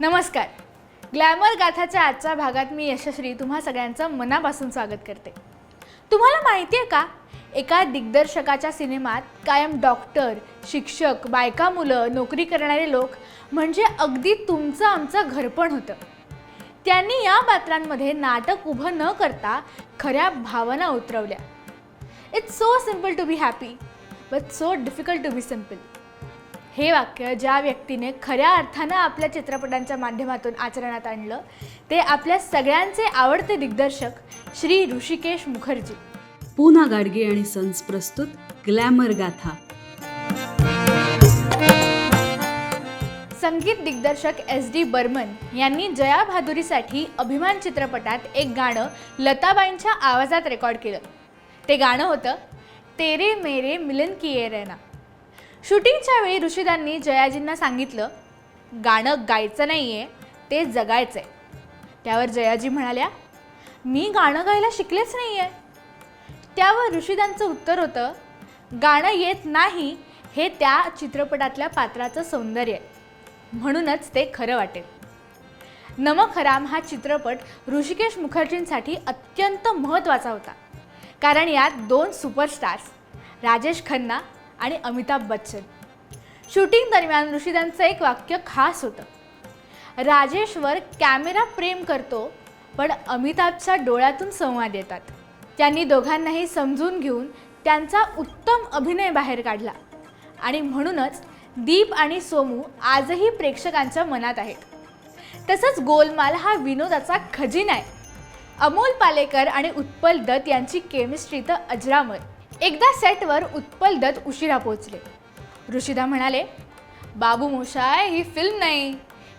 नमस्कार. ग्लॅमर गाथाच्या आजच्या भागात मी यशश्री तुम्हा सगळ्यांचं मनापासून स्वागत करते. तुम्हाला माहिती आहे का? एका दिग्दर्शकाच्या सिनेमात कायम डॉक्टर शिक्षक बायका मुलं नोकरी करणारे लोक म्हणजे अगदी तुमचं आमचं घरपण होतं. त्यांनी या पात्रांमध्ये नाटक उभं न करता खऱ्या भावना उतरवल्या. It's so simple to be happy but so difficult to be simple हे वाक्य ज्या व्यक्तीने खऱ्या अर्थानं आपल्या चित्रपटांच्या माध्यमातून आचरणात आणलं ते आपल्या सगळ्यांचे आवडते दिग्दर्शक श्री ऋषिकेश मुखर्जी. पूना गाडगे आणि सन्स प्रस्तुत ग्लॅमर गाथा. संगीत दिग्दर्शक एस डी बर्मन यांनी जया भादुरीसाठी अभिमान चित्रपटात एक गाणं लताबाईंच्या आवाजात रेकॉर्ड केलं. ते गाणं होतं तेरे मेरे मिलन किए रेना शूटिंगच्या वेळी ऋषिदांनी जयाजींना सांगितलं गाणं गायचं नाही आहे ते जगायचं आहे त्यावर जयाजी म्हणाल्या मी गाणं गायला शिकलेच नाही आहे त्यावर ऋषिदांचं उत्तर होतं गाणं येत नाही हे त्या चित्रपटातल्या पात्राचं सौंदर्य आहे. म्हणूनच ते खरं वाटेल. नमक हराम हा चित्रपट ऋषिकेश मुखर्जींसाठी अत्यंत महत्त्वाचा होता. कारण यात दोन सुपरस्टार्स राजेश खन्ना आणि अमिताभ बच्चन. शूटिंग दरम्यान ऋषिदांचं एक वाक्य खास होतं. राजेशवर कॅमेरा प्रेम करतो पण अमिताभच्या डोळ्यातून संवाद येतात. त्यांनी दोघांनाही समजून घेऊन त्यांचा उत्तम अभिनय बाहेर काढला. आणि म्हणूनच दीप आणि सोमू आजही प्रेक्षकांच्या मनात आहेत. तसंच गोलमाल हा विनोदाचा खजिना आहे. अमोल पालेकर आणि उत्पल दत्त यांची केमिस्ट्री तर अजरामर. एकदा सेटवर उत्पल दत्त उशिरा पोचले ऋषिदा म्हणाले बाबू मोशाय ही फिल्म नाही.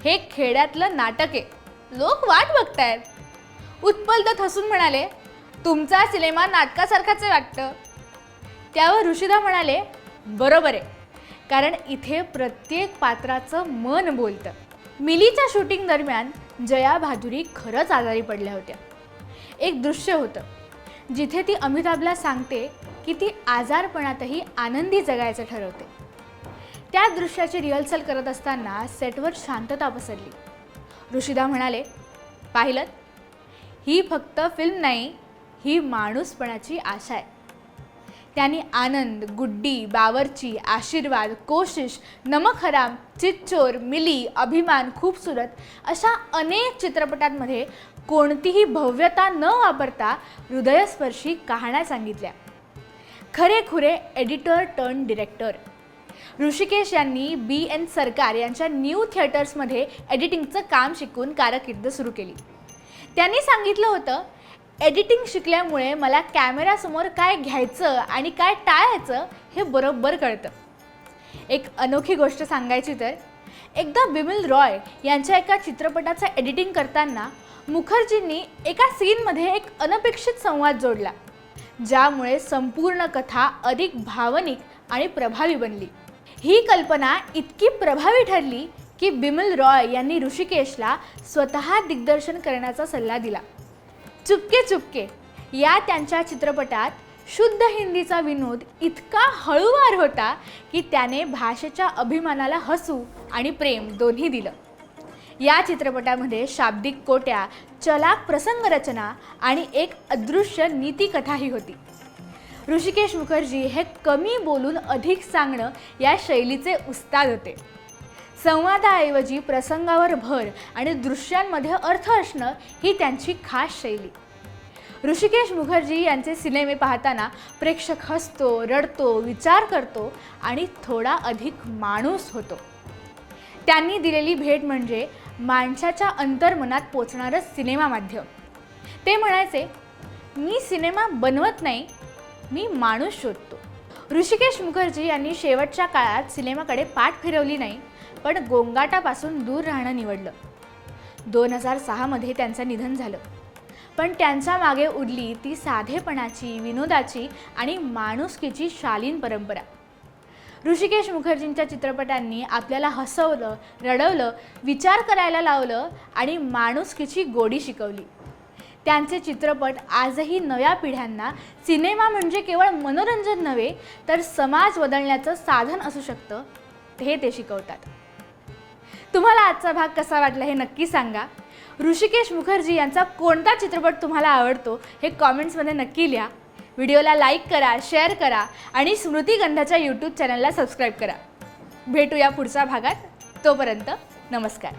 हे खेड्यातलं नाटक आहे. लोक वाट बघतायत. उत्पल दत्त हसून म्हणाले तुमचा सिनेमा नाटकासारखाच वाटतं. त्यावर ऋषिदा म्हणाले बरोबर आहे. कारण इथे प्रत्येक पात्राचं मन बोलतं. मिलीच्या शूटिंग दरम्यान जया भादुरी खरंच आजारी पडल्या होत्या. एक दृश्य होतं. जिथे ती अमिताभला सांगते की ती आजारपणातही आनंदी जगायचं ठरवते. त्या दृश्याची रिहर्सल करत असताना सेटवर शांतता पसरली. ऋषिदा म्हणाले पाहिलं? ही फक्त फिल्म नाही ही माणूसपणाची आशा आहे. त्यांनी आनंद गुड्डी बावरची आशीर्वाद कोशिश नमक हराम चितचोर मिली अभिमान खूबसूरत अशा अनेक चित्रपटांमध्ये कोणतीही भव्यता न वापरता हृदयस्पर्शी कहाण्या सांगितल्या. खरे खुरे एडिटर टर्न डिरेक्टर. ऋषिकेश यांनी बी एन सरकार यांच्या न्यू थिएटर्समध्ये एडिटिंगचं काम शिकून कारकीर्द सुरू केली. त्यांनी सांगितलं होतं एडिटिंग शिकल्यामुळे मला कॅमेऱ्यासमोर काय घ्यायचं आणि काय टाळायचं हे बरोबर कळतं. एक अनोखी गोष्ट सांगायची तर एकदा बिमिल रॉय यांच्या एका चित्रपटाचं एडिटिंग करताना मुखर्जींनी एका सीनमध्ये एक अनपेक्षित संवाद जोडला. ज्यामुळे संपूर्ण कथा अधिक भावनिक आणि प्रभावी बनली. ही कल्पना इतकी प्रभावी ठरली की बिमल रॉय यांनी ऋषिकेशला स्वतः दिग्दर्शन करण्याचा सल्ला दिला. चुपके चुपके या त्यांच्या चित्रपटात शुद्ध हिंदीचा विनोद इतका हळूवार होता की त्याने भाषेच्या अभिमानाला हसू आणि प्रेम दोन्ही दिलं. या चित्रपटामध्ये शाब्दिक कोट्या चलाक प्रसंग रचना आणि एक अदृश्य नीतिकथाही होती. ऋषिकेश मुखर्जी हे कमी बोलून अधिक सांगणं या शैलीचे उस्ताद होते. संवादाऐवजी प्रसंगावर भर आणि दृश्यांमध्ये अर्थ असणं ही त्यांची खास शैली. ऋषिकेश मुखर्जी यांचे सिनेमे पाहताना प्रेक्षक हसतो रडतो विचार करतो आणि थोडा अधिक माणूस होतो. त्यांनी दिलेली भेट म्हणजे माणसाच्या अंतर्मनात पोचणारं सिनेमा माध्यम. ते म्हणायचे मी सिनेमा बनवत नाही मी माणूस शोधतो. ऋषिकेश मुखर्जी यांनी शेवटच्या काळात सिनेमाकडे पाठ फिरवली नाही पण गोंगाटापासून दूर राहणं निवडलं. दोन हजार सहामध्ये त्यांचं निधन झालं. पण त्यांच्या मागे उडली ती साधेपणाची विनोदाची आणि माणुसकीची शालीन परंपरा. ऋषिकेश मुखर्जींच्या चित्रपटांनी आपल्याला हसवलं रडवलं विचार करायला लावलं आणि माणुसकीची गोडी शिकवली. त्यांचे चित्रपट आजही नव्या पिढ्यांना सिनेमा म्हणजे केवळ मनोरंजन नव्हे तर समाज बदलण्याचं साधन असू शकतं हे ते शिकवतात. तुम्हाला आजचा भाग कसा वाटला हे नक्की सांगा. ऋषिकेश मुखर्जी यांचा कोणता चित्रपट तुम्हाला आवडतो हे कॉमेंट्समध्ये नक्की लिहा. व्हिडिओला लाईक करा शेअर करा आणि स्मृतिगंधाच्या यूट्यूब चॅनलला सबस्क्राईब करा. भेटूया पुढच्या भागात. तोपर्यंत नमस्कार.